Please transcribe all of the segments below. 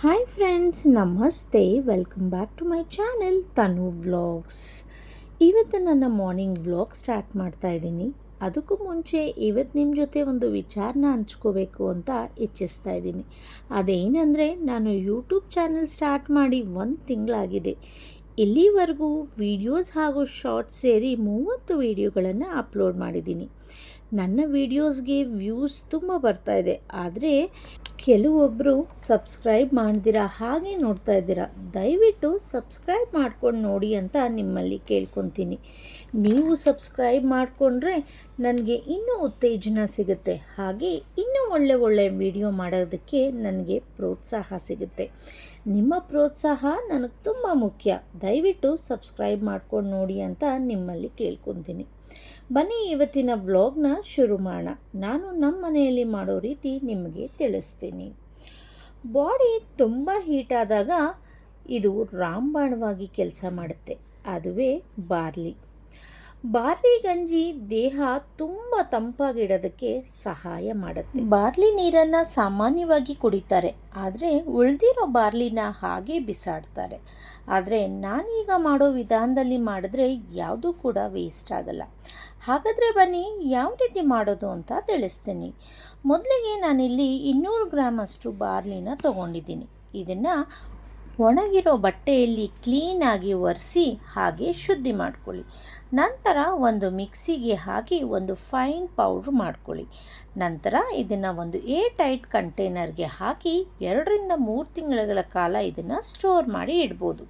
Hi friends ನಮಸ್ತೆ welcome back to my channel Tanu vlogs ಇವತ್ತು ನನ್ನ ಮಾರ್ನಿಂಗ್ ವ್ಲಾಗ್ ಸ್ಟಾರ್ಟ್ ಮಾಡ್ತಾ ಇದ್ದೀನಿ. ಅದಕ್ಕೂ ಮುಂಚೆ ಇವತ್ತು ನಿಮ್ಮ ಜೊತೆ ಒಂದು ವಿಚಾರನ ಹಂಚ್ಕೋಬೇಕು ಅಂತ ಇಚ್ಛಿಸ್ತಾ ಇದ್ದೀನಿ. ಅದೇನೆಂದರೆ, ನಾನು ಯೂಟ್ಯೂಬ್ ಚಾನೆಲ್ ಸ್ಟಾರ್ಟ್ ಮಾಡಿ ಒಂದು ತಿಂಗಳಾಗಿದೆ. ಇಲ್ಲಿವರೆಗೂ ವಿಡಿಯೋಸ್ ಹಾಗೂ ಶಾರ್ಟ್ಸ್ ಸೇರಿ ಮೂವತ್ತು ವಿಡಿಯೋಗಳನ್ನು ಅಪ್ಲೋಡ್ ಮಾಡಿದ್ದೀನಿ. ನನ್ನ ವೀಡಿಯೋಸ್ಗೆ ವ್ಯೂಸ್ ತುಂಬ ಇದೆ. ಆದರೆ ಕೆಲವೊಬ್ಬರು ಸಬ್ಸ್ಕ್ರೈಬ್ ಮಾಡಿದಿರಾ ಹಾಗೆ ನೋಡ್ತಾ ಇದ್ದೀರಾ, ದಯವಿಟ್ಟು ಸಬ್ಸ್ಕ್ರೈಬ್ ಮಾಡ್ಕೊಂಡು ನೋಡಿ ಅಂತ ನಿಮ್ಮಲ್ಲಿ ಕೇಳ್ಕೊತೀನಿ. ನೀವು ಸಬ್ಸ್ಕ್ರೈಬ್ ಮಾಡಿಕೊಂಡ್ರೆ ನನಗೆ ಇನ್ನೂ ಉತ್ತೇಜನ ಸಿಗುತ್ತೆ. ಹಾಗೆ ಇನ್ನೂ ಒಳ್ಳೆ ಒಳ್ಳೆ ವಿಡಿಯೋ ಮಾಡೋದಕ್ಕೆ ನನಗೆ ಪ್ರೋತ್ಸಾಹ ಸಿಗುತ್ತೆ. ನಿಮ್ಮ ಪ್ರೋತ್ಸಾಹ ನನಗೆ ತುಂಬ ಮುಖ್ಯ. ದಯವಿಟ್ಟು ಸಬ್ಸ್ಕ್ರೈಬ್ ಮಾಡ್ಕೊಂಡು ನೋಡಿ ಅಂತ ನಿಮ್ಮಲ್ಲಿ ಕೇಳ್ಕೊತೀನಿ. ಬನ್ನಿ ಇವತ್ತಿನ ವ್ಲಾಗ್ನ ಶುರು ಮಾಡೋಣ. ನಾನು ನಮ್ಮ ಮನೆಯಲ್ಲಿ ಮಾಡೋ ರೀತಿ ನಿಮಗೆ ತಿಳಿಸ್ತೀನಿ. ಬಾಡಿ ತುಂಬ ಹೀಟ್ ಆದಾಗ ಇದು ರಾಮಬಾಣವಾಗಿ ಕೆಲಸ ಮಾಡುತ್ತೆ. ಅದುವೇ ಬಾರ್ಲಿ. ಬಾರ್ಲಿ ಗಂಜಿ ದೇಹ ತುಂಬ ತಂಪಾಗಿಡೋದಕ್ಕೆ ಸಹಾಯ ಮಾಡುತ್ತೆ. ಬಾರ್ಲಿ ನೀರನ್ನು ಸಾಮಾನ್ಯವಾಗಿ ಕುಡಿತಾರೆ, ಆದರೆ ಉಳಿದಿರೋ ಬಾರ್ಲಿನ ಹಾಗೆ ಬಿಸಾಡ್ತಾರೆ. ಆದರೆ ನಾನೀಗ ಮಾಡೋ ವಿಧಾನದಲ್ಲಿ ಮಾಡಿದ್ರೆ ಯಾವುದೂ ಕೂಡ ವೇಸ್ಟ್ ಆಗಲ್ಲ. ಹಾಗಾದರೆ ಬನ್ನಿ, ಯಾವ ರೀತಿ ಮಾಡೋದು ಅಂತ ತಿಳಿಸ್ತೀನಿ. ಮೊದಲಿಗೆ ನಾನಿಲ್ಲಿ ಇನ್ನೂರು ಗ್ರಾಮಷ್ಟು ಬಾರ್ಲಿನ ತೊಗೊಂಡಿದ್ದೀನಿ. ಇದನ್ನು ಒಣಗಿರೋ ಬಟ್ಟೆಯಲ್ಲಿ ಕ್ಲೀನಾಗಿ ಒರೆಸಿ ಹಾಗೆ ಶುದ್ಧಿ ಮಾಡ್ಕೊಳ್ಳಿ. ನಂತರ ಒಂದು ಮಿಕ್ಸಿಗೆ ಹಾಕಿ ಒಂದು ಫೈನ್ ಪೌಡ್ರ್ ಮಾಡ್ಕೊಳ್ಳಿ. ನಂತರ ಇದನ್ನು ಒಂದು ಏ ಟೈಟ್ ಕಂಟೈನರ್ಗೆ ಹಾಕಿ ಎರಡರಿಂದ ಮೂರು ತಿಂಗಳ ಕಾಲ ಇದನ್ನು ಸ್ಟೋರ್ ಮಾಡಿ ಇಡ್ಬೋದು.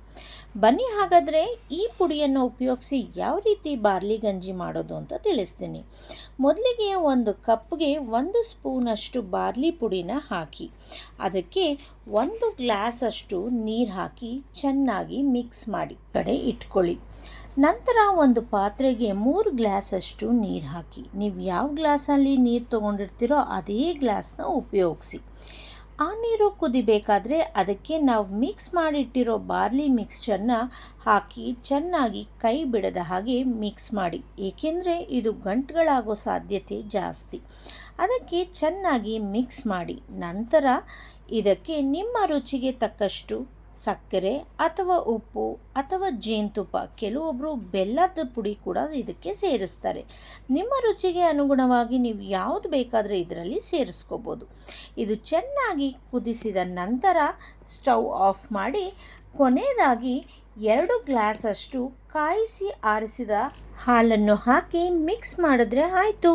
ಬನ್ನಿ ಹಾಗಾದರೆ ಈ ಪುಡಿಯನ್ನು ಉಪಯೋಗಿಸಿ ಯಾವ ರೀತಿ ಬಾರ್ಲಿ ಗಂಜಿ ಮಾಡೋದು ಅಂತ ತಿಳಿಸ್ತೀನಿ. ಮೊದಲಿಗೆ ಒಂದು ಕಪ್ಗೆ ಒಂದು ಸ್ಪೂನಷ್ಟು ಬಾರ್ಲಿ ಪುಡಿನ ಹಾಕಿ, ಅದಕ್ಕೆ ಒಂದು ಗ್ಲಾಸಷ್ಟು ನೀರು ಹಾಕಿ ಚೆನ್ನಾಗಿ ಮಿಕ್ಸ್ ಮಾಡಿ ಕಡೆ ಇಟ್ಕೊಳ್ಳಿ. ನಂತರ ಒಂದು ಪಾತ್ರೆಗೆ ಮೂರು ಗ್ಲಾಸಷ್ಟು ನೀರು ಹಾಕಿ. ನೀವು ಯಾವ ಗ್ಲಾಸಲ್ಲಿ ನೀರು ತೊಗೊಂಡಿರ್ತೀರೋ ಅದೇ ಗ್ಲಾಸ್ನ ಉಪಯೋಗಿಸಿ. ಆ ನೀರು ಕುದಿಬೇಕಾದ್ರೆ ಅದಕ್ಕೆ ನಾವು ಮಿಕ್ಸ್ ಮಾಡಿಟ್ಟಿರೋ ಬಾರ್ಲಿ ಮಿಕ್ಸ್ಚರ್ನ ಹಾಕಿ ಚೆನ್ನಾಗಿ ಕೈ ಬಿಡದ ಹಾಗೆ ಮಿಕ್ಸ್ ಮಾಡಿ. ಏಕೆಂದರೆ ಇದು ಗಂಟುಗಳಾಗೋ ಸಾಧ್ಯತೆ ಜಾಸ್ತಿ. ಅದಕ್ಕೆ ಚೆನ್ನಾಗಿ ಮಿಕ್ಸ್ ಮಾಡಿ. ನಂತರ ಇದಕ್ಕೆ ನಿಮ್ಮ ರುಚಿಗೆ ತಕ್ಕಷ್ಟು ಸಕ್ಕರೆ ಅಥವಾ ಉಪ್ಪು ಅಥವಾ ಜೇನುತುಪ್ಪ. ಕೆಲವೊಬ್ಬರು ಬೆಲ್ಲದ ಪುಡಿ ಕೂಡ ಇದಕ್ಕೆ ಸೇರಿಸ್ತಾರೆ. ನಿಮ್ಮ ರುಚಿಗೆ ಅನುಗುಣವಾಗಿ ನೀವು ಯಾವುದು ಬೇಕಾದರೆ ಇದರಲ್ಲಿ ಸೇರಿಸ್ಕೋಬೋದು. ಇದು ಚೆನ್ನಾಗಿ ಕುದಿಸಿದ ನಂತರ ಸ್ಟವ್ ಆಫ್ ಮಾಡಿ ಕೊನೆಯದಾಗಿ ಎರಡು ಗ್ಲಾಸಷ್ಟು ಕಾಯಿಸಿ ಆರಿಸಿದ ಹಾಲನ್ನು ಹಾಕಿ ಮಿಕ್ಸ್ ಮಾಡಿದ್ರೆ ಆಯಿತು.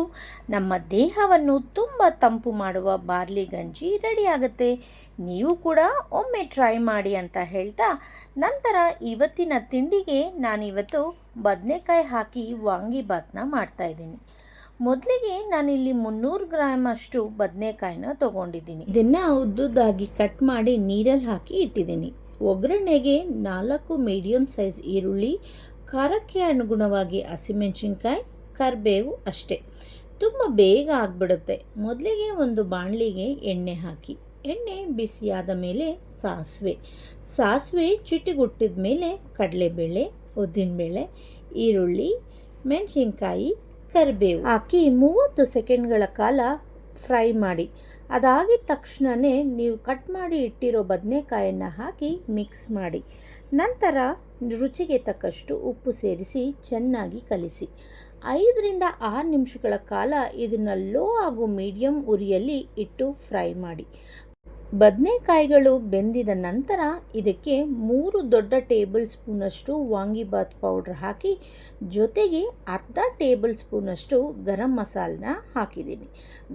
ನಮ್ಮ ದೇಹವನ್ನು ತುಂಬ ತಂಪು ಮಾಡುವ ಬಾರ್ಲಿ ಗಂಜಿ ರೆಡಿಯಾಗುತ್ತೆ. ನೀವು ಕೂಡ ಒಮ್ಮೆ ಟ್ರೈ ಮಾಡಿ ಅಂತ ಹೇಳ್ತಾ ನಂತರ ಇವತ್ತಿನ ತಿಂಡಿಗೆ ನಾನಿವತ್ತು ಬದನೆಕಾಯಿ ಹಾಕಿ ವಾಂಗಿಬಾತ್ನ ಮಾಡ್ತಾಯಿದ್ದೀನಿ ಮೊದಲಿಗೆ ನಾನಿಲ್ಲಿ ಮುನ್ನೂರು ಗ್ರಾಮ್ ಅಷ್ಟು ಬದನೆಕಾಯಿನ ತೊಗೊಂಡಿದ್ದೀನಿ. ಇದನ್ನು ಉದ್ದುದ್ದಾಗಿ ಕಟ್ ಮಾಡಿ ನೀರಲ್ಲಿ ಹಾಕಿ ಇಟ್ಟಿದ್ದೀನಿ. ಒಗ್ಗರಣೆಗೆ ನಾಲ್ಕು ಮೀಡಿಯಮ್ ಸೈಜ್ ಈರುಳ್ಳಿ ಖಾರಕ್ಕೆ ಅನುಗುಣವಾಗಿ ಹಸಿಮೆಣಸಿನ್ಕಾಯಿ, ಕರಿಬೇವು ಅಷ್ಟೇ. ತುಂಬ ಬೇಗ ಆಗಿಬಿಡುತ್ತೆ. ಮೊದಲಿಗೆ ಒಂದು ಬಾಣಲಿಗೆ ಎಣ್ಣೆ ಹಾಕಿ, ಎಣ್ಣೆ ಬಿಸಿಯಾದ ಮೇಲೆ ಸಾಸಿವೆ. ಸಾಸಿವೆ ಚಿಟಿಗುಟ್ಟಿದ ಮೇಲೆ ಕಡಲೆಬೇಳೆ, ಉದ್ದಿನಬೇಳೆ, ಈರುಳ್ಳಿ, ಮೆಣಸಿನ್ಕಾಯಿ, ಕರಿಬೇವು ಹಾಕಿ ಮೂವತ್ತು ಸೆಕೆಂಡ್ಗಳ ಕಾಲ ಫ್ರೈ ಮಾಡಿ. ಅದಾಗಿದ ತಕ್ಷಣವೇ ನೀವು ಕಟ್ ಮಾಡಿ ಇಟ್ಟಿರೋ ಬದನೆಕಾಯನ್ನು ಹಾಕಿ ಮಿಕ್ಸ್ ಮಾಡಿ. ನಂತರ ರುಚಿಗೆ ತಕ್ಕಷ್ಟು ಉಪ್ಪು ಸೇರಿಸಿ ಚೆನ್ನಾಗಿ ಕಲಿಸಿ. ಐದರಿಂದ ಆರು ನಿಮಿಷಗಳ ಕಾಲ ಇದನ್ನು ಲೋ ಹಾಗೂ ಮೀಡಿಯಂ ಉರಿಯಲ್ಲಿ ಇಟ್ಟು ಫ್ರೈ ಮಾಡಿ. ಬದನೆಕಾಯಿಗಳು ಬೆಂದಿದ ನಂತರ ಇದಕ್ಕೆ ಮೂರು ದೊಡ್ಡ ಟೇಬಲ್ ಸ್ಪೂನಷ್ಟು ವಾಂಗಿಬಾತ್ ಪೌಡ್ರ್ ಹಾಕಿ, ಜೊತೆಗೆ ಅರ್ಧ ಟೇಬಲ್ ಸ್ಪೂನಷ್ಟು ಗರಂ ಮಸಾಲನ ಹಾಕಿದ್ದೀನಿ.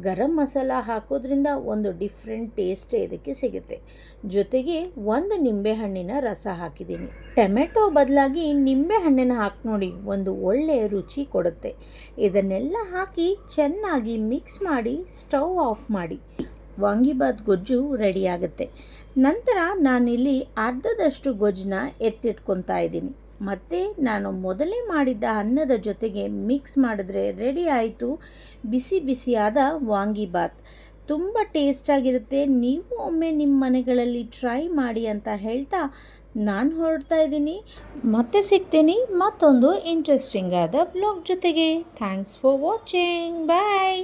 ಗರಂ ಮಸಾಲ ಹಾಕೋದ್ರಿಂದ ಒಂದು ಡಿಫ್ರೆಂಟ್ ಟೇಸ್ಟ್ ಇದಕ್ಕೆ ಸಿಗುತ್ತೆ. ಜೊತೆಗೆ ಒಂದು ನಿಂಬೆಹಣ್ಣಿನ ರಸ ಹಾಕಿದ್ದೀನಿ. ಟೊಮೆಟೊ ಬದಲಾಗಿ ನಿಂಬೆಹಣ್ಣಿನ ಹಾಕಿ ನೋಡಿ, ಒಂದು ಒಳ್ಳೆಯ ರುಚಿ ಕೊಡುತ್ತೆ. ಇದನ್ನೆಲ್ಲ ಹಾಕಿ ಚೆನ್ನಾಗಿ ಮಿಕ್ಸ್ ಮಾಡಿ, ಸ್ಟವ್ ಆಫ್ ಮಾಡಿ. ವಾಂಗಿಬಾತ್ ಗೊಜ್ಜು ರೆಡಿಯಾಗುತ್ತೆ. ನಂತರ ನಾನಿಲ್ಲಿ ಅರ್ಧದಷ್ಟು ಗೊಜ್ಜನ್ನ ಎತ್ತಿಟ್ಕೊತಾ ಇದ್ದೀನಿ. ಮತ್ತು ನಾನು ಮೊದಲೇ ಮಾಡಿದ್ದ ಅನ್ನದ ಜೊತೆಗೆ ಮಿಕ್ಸ್ ಮಾಡಿದ್ರೆ ರೆಡಿ ಆಯಿತು. ಬಿಸಿ ಬಿಸಿಯಾದ ವಾಂಗಿಬಾತ್. ತುಂಬ ಟೇಸ್ಟಾಗಿರುತ್ತೆ ನೀವು ಒಮ್ಮೆ ನಿಮ್ಮ ಮನೆಗಳಲ್ಲಿ ಟ್ರೈ ಮಾಡಿ ಅಂತ ಹೇಳ್ತಾ ನಾನು ಹೊರಡ್ತಾ ಇದ್ದೀನಿ. ಮತ್ತೆ ಸಿಗ್ತೀನಿ ಮತ್ತೊಂದು ಇಂಟ್ರೆಸ್ಟಿಂಗ್ ಆದ ವ್ಲಾಗ್ ಜೊತೆಗೆ. Thanks for watching bye